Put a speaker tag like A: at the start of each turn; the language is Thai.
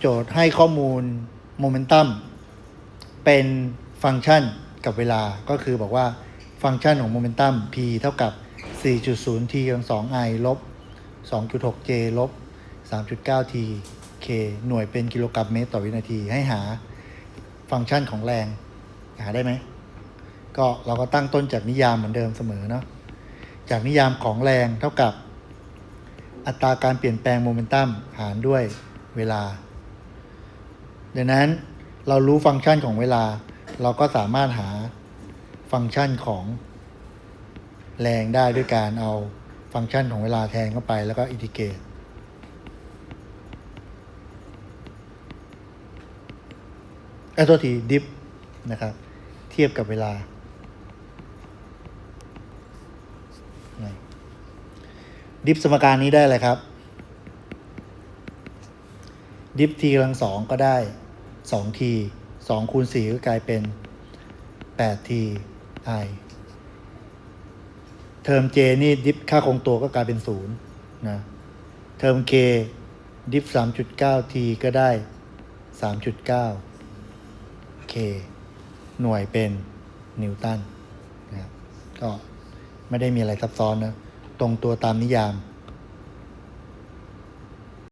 A: โจทย์ให้ข้อมูลโมเมนตัมเป็นฟังก์ชันกับเวลาก็คือบอกว่าฟังก์ชันของโมเมนตัม p เท่ากับ 4.0 t กำลัง2 i ลบ 2.6 j ลบ 3.9 t k หน่วยเป็นกิโลกรัมเมตรต่อวินาทีให้หาฟังก์ชันของแรง หาได้ไหม ก็เราก็ตั้งต้นจากนิยามเหมือนเดิมเสมอเนาะจากนิยามของแรงเท่ากับ อัตราการเปลี่ยนแปลงโมเมนตัมหารด้วยเวลา ดังนั้นเรารู้ฟังก์ชันของเวลา เราก็สามารถหาฟังก์ชันของแรงได้ด้วยการเอาฟังก์ชันของเวลาแทนเข้าไปแล้วก็อินทิเกรตไอ้ตัวทีดิฟนะครับ เทียบกับเวลา ดิฟสมการนี้ได้เลยครับ ดิฟทีกำลังสองก็ได้สองทีสองคูณสี่ก็กลายเป็นแปดทีไอเทอม J นี่ดิฟค่าคงตัวก็กลายเป็นศูนย์นะเทอม K ดิฟสามจุดเก้าทีก็ได้สามจุดเก้า K หน่วยเป็นนิวตันนะครับก็ไม่ได้มีอะไรซับซ้อนนะ ตรงตัวตามนิยาม